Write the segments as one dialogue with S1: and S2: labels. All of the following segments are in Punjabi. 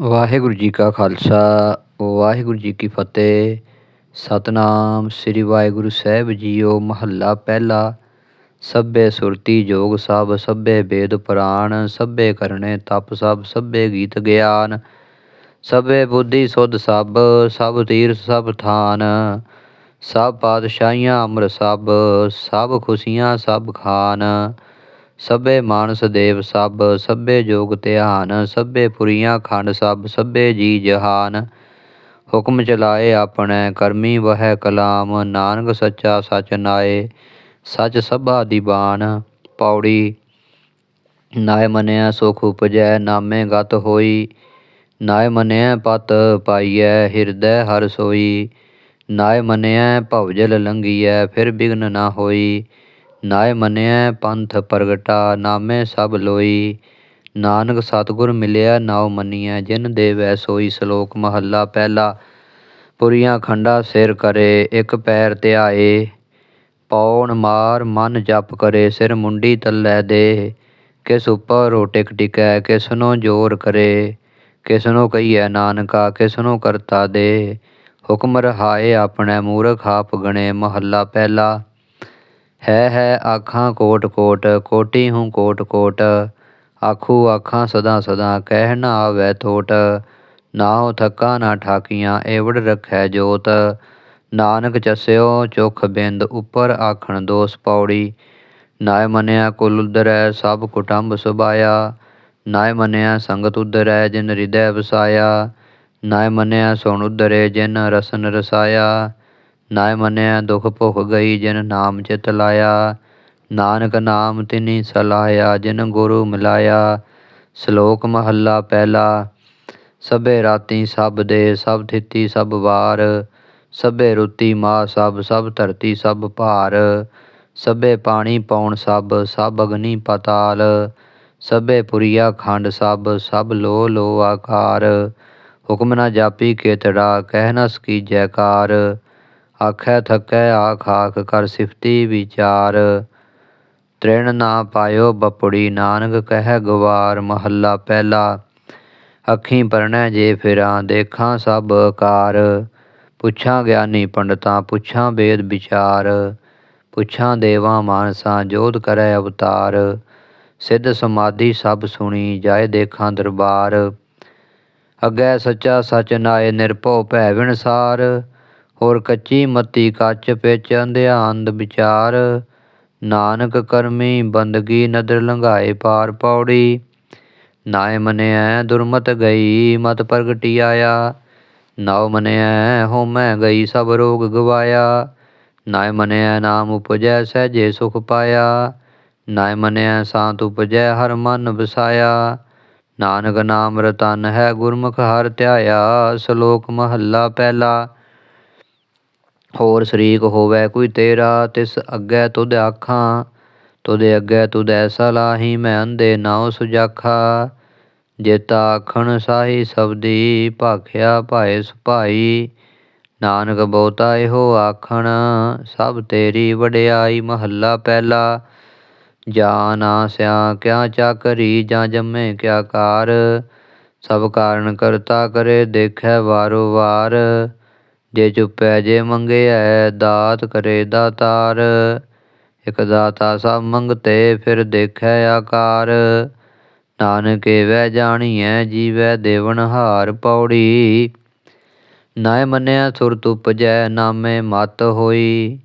S1: ਵਾਹਿਗੁਰੂ ਜੀ ਕਾ ਖਾਲਸਾ, ਵਾਹਿਗੁਰੂ ਜੀ ਕੀ ਫਤਿਹ। ਸਤਨਾਮ ਸ੍ਰੀ ਵਾਹਿਗੁਰੂ ਸਾਹਿਬ ਜੀਓ ਮਹੱਲਾ ਪਹਿਲਾ। ਸਭੇ ਸੁਰਤੀ ਜੋਗ ਸਭ, ਸਭੇ ਵੇਦ ਪੁਰਾਣ, ਸਭੇ ਕਰਨੇ ਤਪ, ਸਭ, ਸਭੇ ਗੀਤ ਗਿਆਨ। ਸਭੇ ਬੁੱਧੀ ਸੁਧ ਸਭ ਸਭ ਤੀਰਥ, ਸਭ ਥਾਨ। ਸਭ ਪਾਤਸ਼ਾਹੀਆਂ ਅਮਰ ਸਭ ਸਭ ਖੁਸ਼ੀਆਂ, ਸਭ ਖਾਨ। ਸਭੇ ਮਾਨਸ ਦੇਵ ਸਭ, ਸਭੇ ਜੋਗ ਧਿਆਨ, ਸਭੇ ਪੁਰੀਆਂ ਖੰਡ ਸਭ, ਸਭੇ ਜੀ ਜਹਾਨ। ਹੁਕਮ ਚਲਾਏ ਆਪਣੇ, ਕਰਮੀ ਵਹਿ ਕਲਾਮ, ਨਾਨਕ ਸੱਚਾ ਸਚ ਨਾਏ, ਸਚ ਸਭਾ ਦੀਵਾਨ। ਪੌੜੀ, ਨਾਇ ਮਨਿਆ ਸੁਖ ਉਪਜੈ, ਨਾਮੇ ਗਤ ਹੋਈ। ਨਾਇ ਮਨਿਆ ਪਤ ਪਾਈਐ, ਹਿਰਦੈ ਹਰ ਸੋਈ। ਨਾਇ ਮਨਿਆ ਭਵਜਲ ਲੰਘੀਐ, ਫਿਰ ਬਿਗਨ ਨਾ ਹੋਈ। ਨਾਇ ਮਨਿਆ ਪੰਥ ਪ੍ਰਗਟਾ, ਨਾਮੇ ਸਭ ਲੋਈ। ਨਾਨਕ ਸਤਿਗੁਰ ਮਿਲਿਆ, ਨਾਉ ਮੰਨੀਐ। ਜਿਨ ਦੇਵੈ ਸੋਈ ਸ਼ਲੋਕ ਮਹੱਲਾ ਪਹਿਲਾ। ਪੁਰੀਆਂ ਖੰਡਾ ਸਿਰ ਕਰੇ, ਇੱਕ ਪੈਰ ਧਿਆਏ। ਪੌਣ ਮਾਰ ਮਨ ਜਪ ਕਰੇ, ਸਿਰ ਮੁੰਡੀ ਤੱਲੇ ਦੇ ਕਿਸ ਉੱਪਰ ਰੋਟਿਕ ਟਿਕੈ, ਕਿਸਨੋ ਜੋਰ ਕਰੇ। ਕਿਸਨੋ ਕਹੀਐ ਨਾਨਕਾ, ਕਿਸਨੋ ਕਰਤਾ ਦੇ ਹੁਕਮ ਰਹਾਏ ਆਪਣੇ ਮੂਰਖ ਆਪ ਗਣੇ ਮਹੱਲਾ ਪਹਿਲਾ। ਹੈ ਹੈ ਆਖਾਂ ਕੋਟ ਕੋਟ, ਕੋਟੀ ਹੂੰ ਕੋਟ ਕੋਟ। ਆਖੂ ਆਖਾਂ ਸਦਾ ਸਦਾ ਕਹਿ ਨਾ ਆਵੈ ਥੋਟ। ਨਾ ਨਾਉ ਥੱਕਾ ਨਾ ਠਾਕੀਆਂ ਏਵੜ ਰਖੈ ਜੋਤ। ਨਾਨਕ ਚਸਿਓ ਚੁਖ ਬਿੰਦ, ਉੱਪਰ ਆਖਣ ਦੋਸ ਪੌੜੀ। ਨਾਇ ਮਨਿਆ ਕੁਲ ਉਦਰੈ, ਸਭ ਕੁਟੰਬ ਸੁਭਾਇਆ ਨਾਇ ਮਨਿਆ ਸੰਗਤ ਉਦਰੈ, ਜਿਨ ਹਿਰਦੈ ਵਸਾਇਆ। ਨਾਇ ਮਨਿਆ ਸੁਣ ਉਦਰੇ, ਜਿਨ ਰਸਨ ਰਸਾਇਆ। ਨਾਇ ਮਨਿਆ ਦੁਖ ਭੁਖ ਗਈ ਜਿਨ ਨਾਮ ਚਿਤ ਲਾਇਆ। ਨਾਨਕ ਨਾਮ ਤਿਨੀ ਸਲਾਇਆ, ਜਿਨ ਗੁਰੂ ਮਿਲਾਇਆ। ਸ਼ਲੋਕ ਮਹੱਲਾ ਪਹਿਲਾ, ਸਭੇ ਰਾਤੀ ਸਭ ਦੇ ਸਭ ਥਿਤੀ ਸਭ ਵਾਰ। ਸਭੇ ਰੁੱਤੀ ਮਾ ਸਭ ਸਭ ਧਰਤੀ ਸਭ ਭਾਰ। ਸਭੇ ਪਾਣੀ ਪੌਣ ਸਭ ਸਭ ਅਗਨੀ ਪਤਾਲ। ਸਭੇ ਪੁਰੀਆ ਖੰਡ ਸਭ ਸਭ ਲੋ ਲੋ ਆਕਾਰ। ਹੁਕਮ ਨਾ ਜਾਪੀ ਕੇਤੜਾ, ਕਹਿ ਨ ਸਕੀ ਜੈਕਾਰ ਆਖੈ ਥਕੈ ਆਖ ਆਖ ਕਰ ਸਿਫਤੀ ਵਿਚਾਰ। ਤ੍ਰਿਣ ਨਾ ਪਾਇਓ ਬਪੜੀ, ਨਾਨਕ ਕਹਿ ਗਵਾਰ ਮਹੱਲਾ ਪਹਿਲਾ। ਅੱਖੀਂ ਪਰਣੈ ਜੇ ਫਿਰਾਂ, ਦੇਖਾਂ ਸਭ ਕਾਰ ਪੁੱਛਾਂ ਗਿਆਨੀ ਪੰਡਤਾਂ, ਪੁੱਛਾਂ ਵੇਦ ਵਿਚਾਰ। ਪੁੱਛਾਂ ਦੇਵਾਂ ਮਾਨਸਾਂ ਜੋਧ ਕਰੈ ਅਵਤਾਰ। ਸਿੱਧ ਸਮਾਧੀ ਸਭ ਸੁਣੀ, ਜਾਏ ਦੇਖਾਂ ਦਰਬਾਰ। ਅੱਗੇ ਸੱਚਾ ਸਚ ਨਾਏ ਨਿਰਭਉ ਭੈ ਵਿਣਸਾਰ ਹੋਰ ਕੱਚੀ ਮਤੀ ਕੱਚ ਪਿਚ ਅੰਧਿਆ ਵਿਚਾਰ। ਨਾਨਕ ਕਰਮੀ, ਬੰਦਗੀ ਨਦਰ ਲੰਘਾਏ ਪਾਰ ਪੌੜੀ। ਨਾਇ ਮਨਿਐ, ਦੁਰਮਤ ਗਈ, ਮਤ ਪ੍ਰਗਟੀ ਆਇਆ ਨਾਉ ਮਨਿਐ ਹੋਮੈ ਗਈ, ਸਭ ਰੋਗ ਗਵਾਇਆ। ਨਾਇ ਮਨਿਐ, ਨਾਮ ਉਪਜੈ, ਸਹਿਜੇ ਸੁਖ ਪਾਇਆ। ਨਾਇ ਮਨਿਐ, ਸਾਤ ਉਪਜੈ, ਹਰ ਮਨ ਵਸਾਇਆ। ਨਾਨਕ ਨਾਮ ਰਤਨ ਹੈ, ਗੁਰਮੁਖ ਹਰ ਧਿਆਇਆ। ਸ਼ਲੋਕ ਮਹੱਲਾ ਪਹਿਲਾ। ਹੋਰ ਸ਼ਰੀਕ ਹੋਵੇ ਕੋਈ ਤੇਰਾ, ਤਿਸ ਅੱਗੇ ਤੁਧ ਆਖਾਂ, ਤੁਧ ਅੱਗੇ ਤੁਧ ਐਸਾ ਲਾਹੀ, ਮੈਂ ਅੰਦੇ ਨਾਉ ਸੁਜਾਖਾ ਜੇਤਾ ਆਖਣ, ਸਾਹੀ ਸਬਦੀ ਭਾਖਿਆ ਭਾਏ ਸੁਭਾਈ, ਨਾਨਕ ਬਹੁਤਾ ਇਹੋ ਆਖਣ, ਸਭ ਤੇਰੀ ਵਡਿਆਈ ਮਹੱਲਾ ਪਹਿਲਾ। ਜਾ ਨਾ ਸਿਆ, ਕਿਆ ਚਾਕਰੀ ਜਾਂ ਜੰਮੇ ਕਿਆ ਕਾਰ। ਸਭ ਕਾਰਨ ਕਰਤਾ ਕਰੇ, ਦੇਖੈ ਵਾਰੋ ਵਾਰ। ਜੇ ਚੁੱਪੈ, ਜੇ ਮੰਗਿਐ, ਦਾਤ ਕਰੇ ਦਾਤਾਰ। ਇਕ ਦਾਤਾ ਸਭ ਮੰਗਤੇ, ਫਿਰ ਦੇਖੈ ਆਕਾਰ। ਨਾਨਕੇ ਵੈ ਜਾਣੀਐ, ਜੀਵੈ ਦੇਵਨ ਹਾਰ ਪੌੜੀ। ਨਾਇ ਮੰਨਿਆ ਸੁਰਤ ਉਪਜੈ, ਨਾਮੇ ਮਤ ਹੋਈ।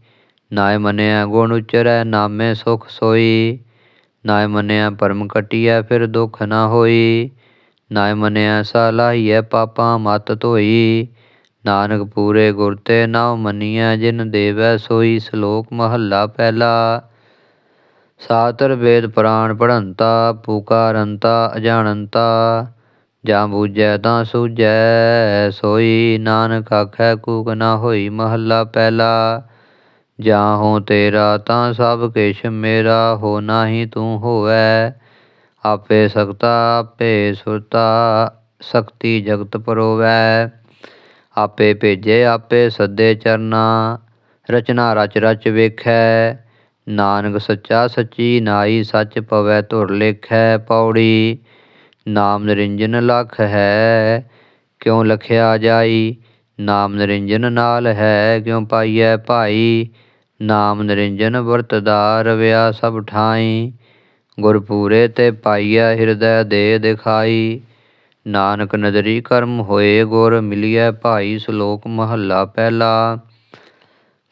S1: ਨਾਇ ਮੰਨਿਆ ਗੁਣ ਉਚਰੈ, ਨਾਮੇ ਸੁਖ ਸੋਈ। ਨਾਇ ਮੰਨਿਆ ਪਰਮ ਕਟਿਐ, ਫਿਰ ਦੁਖ ਨਾ ਹੋਈ। ਨਾਇ ਮੰਨਿਆ ਸਲਾਹੀਐ, ਪਾਪਾਂ ਮਤ ਧੋਈ। ਨਾਨਕ ਪੂਰੇ ਗੁਰ ਤੇ ਨਾਮ ਮੰਨੀਐ, ਜਿਨ ਦੇਵੈ ਸੋਈ ਸ਼ਲੋਕ ਮਹੱਲਾ ਪਹਿਲਾ। ਸਾਤਰ ਵੇਦ ਪੁਰਾਣ ਪੜੰਤਾ ਪੁਕਾਰੰਤਾ, ਅਜਾਣੰਤਾ, ਜਾਂ ਬੂਝੈ ਤਾਂ ਸੂਝੈ, ਸੋਈ ਨਾਨਕ ਆਖੈ, ਕੂਕ ਨਾ ਹੋਈ ਮਹੱਲਾ ਪਹਿਲਾ। ਜਾਂ ਹੋ ਤੇਰਾ ਤਾਂ ਸਭ ਕਿਛ ਮੇਰਾ, ਹੋ ਨਾਹੀ ਤੂੰ ਹੋਵੈ। ਆਪੇ ਸਕਤਾ, ਆਪੇ ਸੁਰਤਾ, ਸਕਤੀ ਜਗਤ ਪਰੋਵੈ। ਆਪੇ ਭੇਜੇ, ਆਪੇ ਸੱਦੇ ਚਰਨਾ। ਰਚਨਾ ਰਚ ਰਚ ਵੇਖੈ, ਨਾਨਕ ਸੱਚਾ ਸੱਚੀ ਨਾਈ ਸੱਚ ਪਵੈ ਧੁਰ ਲੇਖੈ ਪੌੜੀ। ਨਾਮ ਨਿਰੰਜਨ ਲਖ ਹੈ, ਕਿਉ ਲਖਿਆ ਜਾਈ? ਨਾਮ ਨਿਰੰਜਨ ਨਾਲ ਹੈ, ਕਿਉ ਪਾਈਐ ਭਾਈ? ਨਾਮ ਨਿਰੰਜਨ ਵਰਤਦਾ ਰਵਿਆ ਸਭ ਠਾਈ। ਗੁਰਪੂਰੇ ਤੇ ਪਾਈਐ ਹਿਰਦੈ ਦੇ ਦਿਖਾਈ। ਨਾਨਕ ਨਦਰੀ ਕਰਮ ਹੋਏ ਗੁਰ ਮਿਲਿਆ ਭਾਈ ਸ਼ਲੋਕ ਮਹੱਲਾ ਪਹਿਲਾ।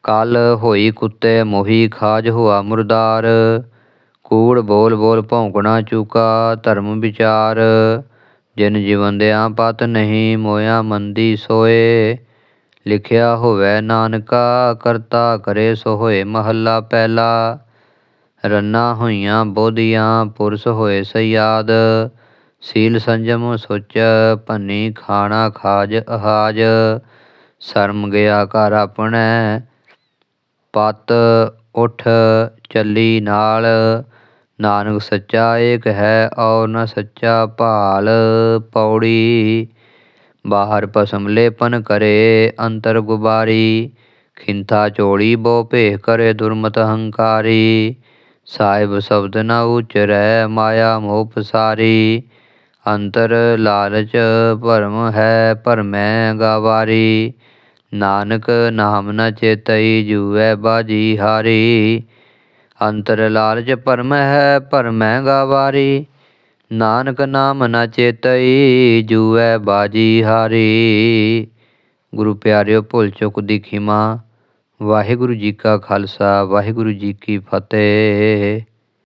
S1: ਕਲ ਹੋਈ ਕੁੱਤੇ ਮੋਹੀ ਖਾਜ ਹੋਆ ਮੁਰਦਾਰ। ਕੂੜ ਬੋਲ ਬੋਲ ਭੌਂਕਣਾ ਚੂਕਾ ਧਰਮ ਵਿਚਾਰ। ਜਿਨ ਜੀਵੰਦਿਆਂ ਪਤ ਨਹੀਂ ਮੋਇਆ ਮੰਦੀ ਸੋਏ। ਲਿਖਿਆ ਹੋਵੇ ਨਾਨਕਾ ਕਰਤਾ ਕਰੇ ਸੋ ਹੋਏ ਮਹੱਲਾ ਪਹਿਲਾ। ਰੰਨਾ ਹੋਈਆਂ ਬੋਧੀਆਂ ਪੁਰਸ ਹੋਏ ਸਯਾਦ। ਸੀਲ ਸੰਜਮ ਸੁਚ ਭੰਨੀ ਖਾਣਾ ਖਾਜ ਅਹਾਜ। ਸ਼ਰਮ ਗਿਆ ਘਰ ਆਪਣੇ। ਪਤ ਉਠ ਚੱਲੀ ਨਾਲ। ਨਾਨਕ ਸੱਚਾ ਏਕ ਹੈ, ਔਰ ਨ ਸੱਚਾ ਭਾਲ ਪੌੜੀ। ਬਾਹਰ ਪਸਮ ਲੇਪਨ ਕਰੇ ਅੰਤਰ ਗੁਬਾਰੀ। ਖਿੰਥਾ ਚੋੜੀ ਬੋ ਭੇਖ ਕਰੇ ਦੁਰਮਤ ਹੰਕਾਰੀ। ਸਾਹਿਬ ਸ਼ਬਦ ਨ ਉਚਰੈ ਮਾਇਆ ਮੋਹ ਪਸਾਰੀ। ਅੰਤਰ ਲਾਲਚ ਭਰਮ ਹੈ ਭਰਮੈ ਗਾਵਾਰੀ। ਨਾਨਕ ਨਾਮ ਨ ਚੇਤਈ ਜੂਐ ਬਾਜੀ ਹਾਰੀ। ਅੰਤਰ ਲਾਲਚ ਭਰਮ ਹੈ ਭਰਮੈ ਗਾਵਾਰੀ। ਨਾਨਕ ਨਾਮ ਨ ਚੇਤਈ ਜੂਐ ਬਾਜੀ ਹਾਰੀ। ਗੁਰੂ ਪਿਆਰਿਓ, ਭੁੱਲ ਚੁੱਕ ਦੀ ਖਿਮਾ। ਵਾਹਿਗੁਰੂ ਜੀ ਕਾ ਖਾਲਸਾ, ਵਾਹਿਗੁਰੂ ਜੀ ਕੀ ਫਤਿਹ।